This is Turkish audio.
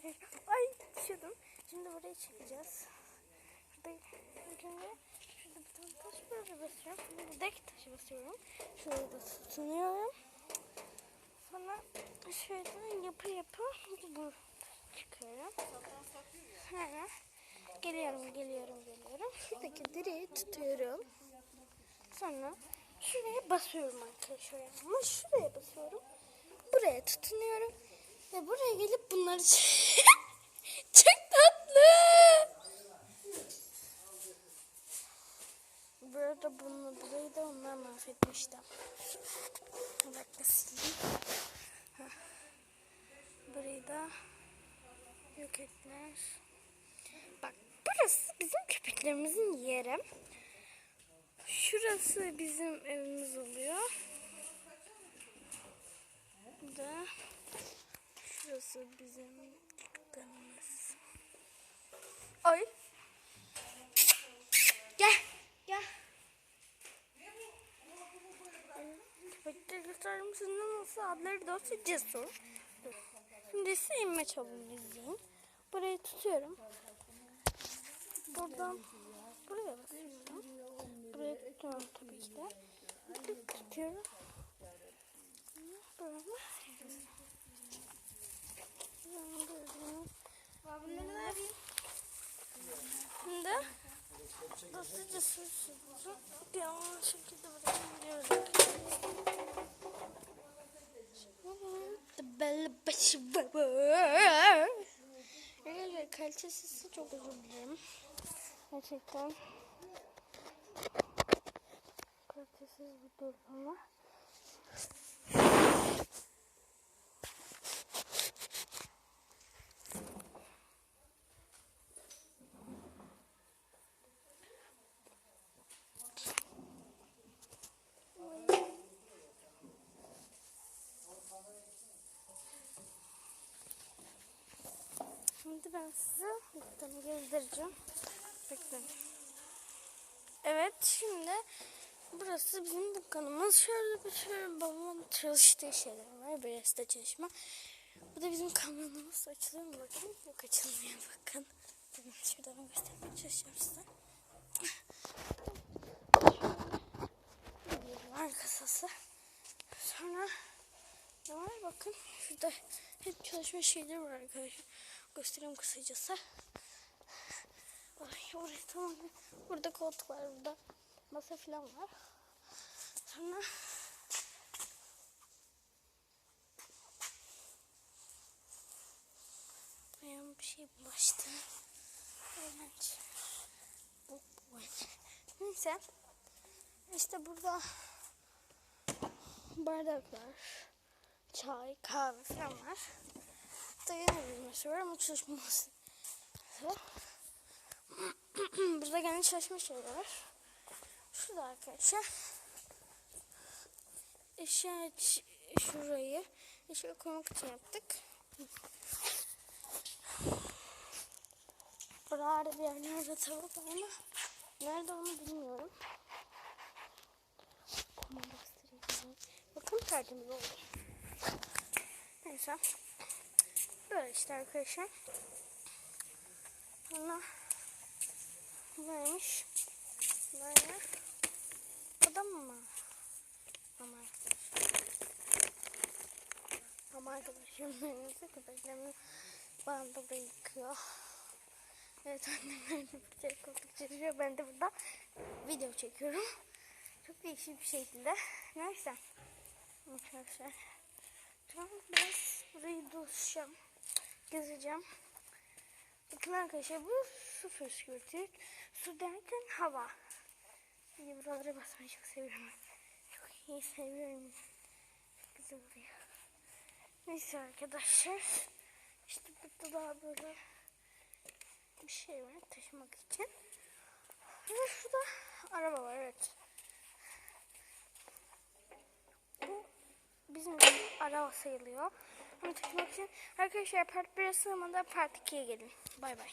Ay düşüyordum. Şimdi burayı çekeceğiz. Şurada ilk önce şurada bir tane taş böyle basıyorum. Buradaki taşı basıyorum. Şurada tutunuyorum. Sonra şöyle yapı yapı bu çıkıyorum. Sonra geliyorum geliyorum geliyorum. Şuradaki direği tutuyorum. Sonra şuraya basıyorum arkadaşlar. Ama şuraya basıyorum. Buraya tutunuyorum. Ve buraya gelip bunları Çok tatlı. Burada bunu burayı da onlar mahvetmiştim. Bir dakika sileyim. Burayı da yok ettiler. Bak burası bizim köpeklerimizin yeri. Şurası bizim evimiz oluyor. Bu şurası bizim dükkanımız. Ay. Gel. Gel. Köpekleri gösterir misin? Nasıl adları dosya cesur. Dur. Şimdi ise inme çabuk izleyin. Burayı tutuyorum. Buradan buraya basıyorum. Buraya tutuyorum tabii ki de. Tutuyorum. Böyle. Şimdi dosyaca sürsün. Yanlış şekilde buraya Belli başı Arkadaşlar kalitesiz çok özür dilerim. Gerçekten kalitesiz bir durum ama. Şimdi ben size dükkanı gezdireceğim. Bekleyin. Evet şimdi burası bizim dükkanımız. Şöyle bir sürü babamın çalıştığı şeyler var. Burası da çalışma. Bu da bizim kamyonumuz. Açılıyor mu bakın? Yok açılmıyor bakın. Bakın şuradan göstermeye çalışıyorum size. Bir var kasası. Sonra ne var bakın. Şurada hep çalışma şeyleri var arkadaşlar. Göstereyim kısacası. Ay orası tamam. Burada koltuk var burada. Masa falan var. Sonra Ayağıma bir şey bulaştı. Evet. Bu bu. Neyse. İşte burada bardaklar, çay, kahve falan var. Dayanamıyoruz var ama çalışması. Burada gene çalışma şeyleri var. Şurada arkadaşlar. Eşya şurayı eşya koymak için yaptık. Buralarda bir yerlerde tavuk var ama nerede onu bilmiyorum. Bakın tertemiz oldu. Neyse. İşte arkadaşlar. Sonra neymiş? Böyle. Bu da mı? Ama arkadaşlar. Ama arkadaşlar neyse köpeklerimi bana da yıkıyor. Evet annemler de burada koltuk çekiyor. Ben de burada video çekiyorum. Çok değişik bir şekilde. Neyse. Arkadaşlar. Tamam biraz burayı dolaşacağım. Gezeceğim. Bakın arkadaşlar bu su püskürtür. Su derken hava. İyi buralara basmayı çok seviyorum. Çok iyi seviyorum. Çok güzel oluyor. Neyse arkadaşlar. İşte burada daha böyle bir şey var taşımak için. Ve şurada araba var evet. Bu bizim araba sayılıyor. Onu için arkadaşlar part 1'e sığmadan part 2'ye gelin. Bay bay.